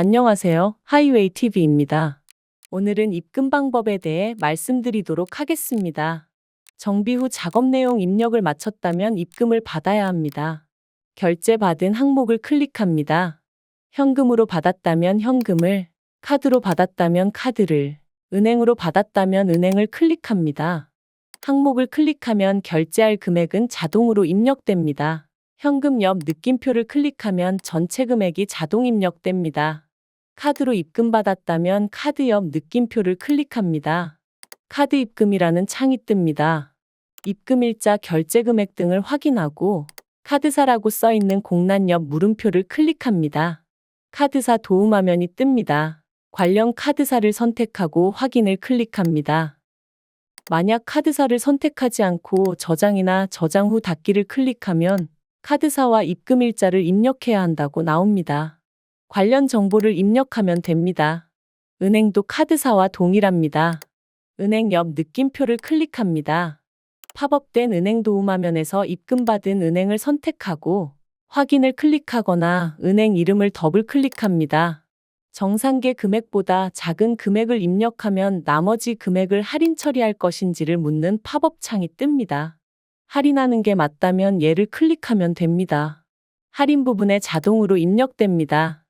안녕하세요. 하이웨이 TV입니다. 오늘은 입금 방법에 대해 말씀드리도록 하겠습니다. 정비 후 작업 내용 입력을 마쳤다면 입금을 받아야 합니다. 결제 받은 항목을 클릭합니다. 현금으로 받았다면 현금을, 카드로 받았다면 카드를, 은행으로 받았다면 은행을 클릭합니다. 항목을 클릭하면 결제할 금액은 자동으로 입력됩니다. 현금 옆 느낌표를 클릭하면 전체 금액이 자동 입력됩니다. 카드로 입금받았다면 카드 옆 느낌표를 클릭합니다. 카드 입금이라는 창이 뜹니다. 입금일자, 결제 금액 등을 확인하고 카드사라고 써 있는 공란 옆 물음표를 클릭합니다. 카드사 도움 화면이 뜹니다. 관련 카드사를 선택하고 확인을 클릭합니다. 만약 카드사를 선택하지 않고 저장이나 저장 후 닫기를 클릭하면 카드사와 입금일자를 입력해야 한다고 나옵니다. 관련 정보를 입력하면 됩니다. 은행도 카드사와 동일합니다. 은행 옆 느낌표를 클릭합니다. 팝업된 은행 도움 화면에서 입금받은 은행을 선택하고 확인을 클릭하거나 은행 이름을 더블 클릭합니다. 정상계 금액보다 작은 금액을 입력하면 나머지 금액을 할인 처리할 것인지를 묻는 팝업 창이 뜹니다. 할인하는 게 맞다면 얘를 클릭하면 됩니다. 할인 부분에 자동으로 입력됩니다.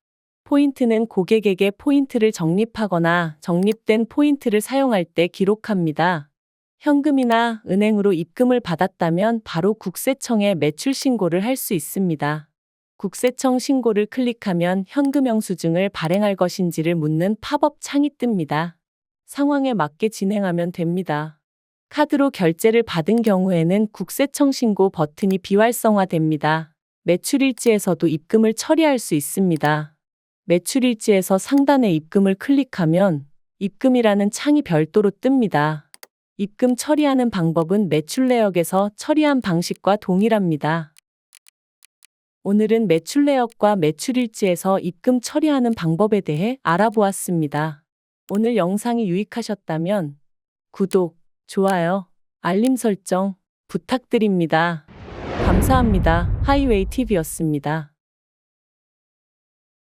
포인트는 고객에게 포인트를 적립하거나 적립된 포인트를 사용할 때 기록합니다. 현금이나 은행으로 입금을 받았다면 바로 국세청에 매출 신고를 할 수 있습니다. 국세청 신고를 클릭하면 현금 영수증을 발행할 것인지를 묻는 팝업 창이 뜹니다. 상황에 맞게 진행하면 됩니다. 카드로 결제를 받은 경우에는 국세청 신고 버튼이 비활성화됩니다. 매출일지에서도 입금을 처리할 수 있습니다. 매출일지에서 상단에 입금을 클릭하면 입금이라는 창이 별도로 뜹니다. 입금 처리하는 방법은 매출 내역에서 처리한 방식과 동일합니다. 오늘은 매출 내역과 매출일지에서 입금 처리하는 방법에 대해 알아보았습니다. 오늘 영상이 유익하셨다면 구독, 좋아요, 알림 설정 부탁드립니다. 감사합니다. 하이웨이 TV였습니다.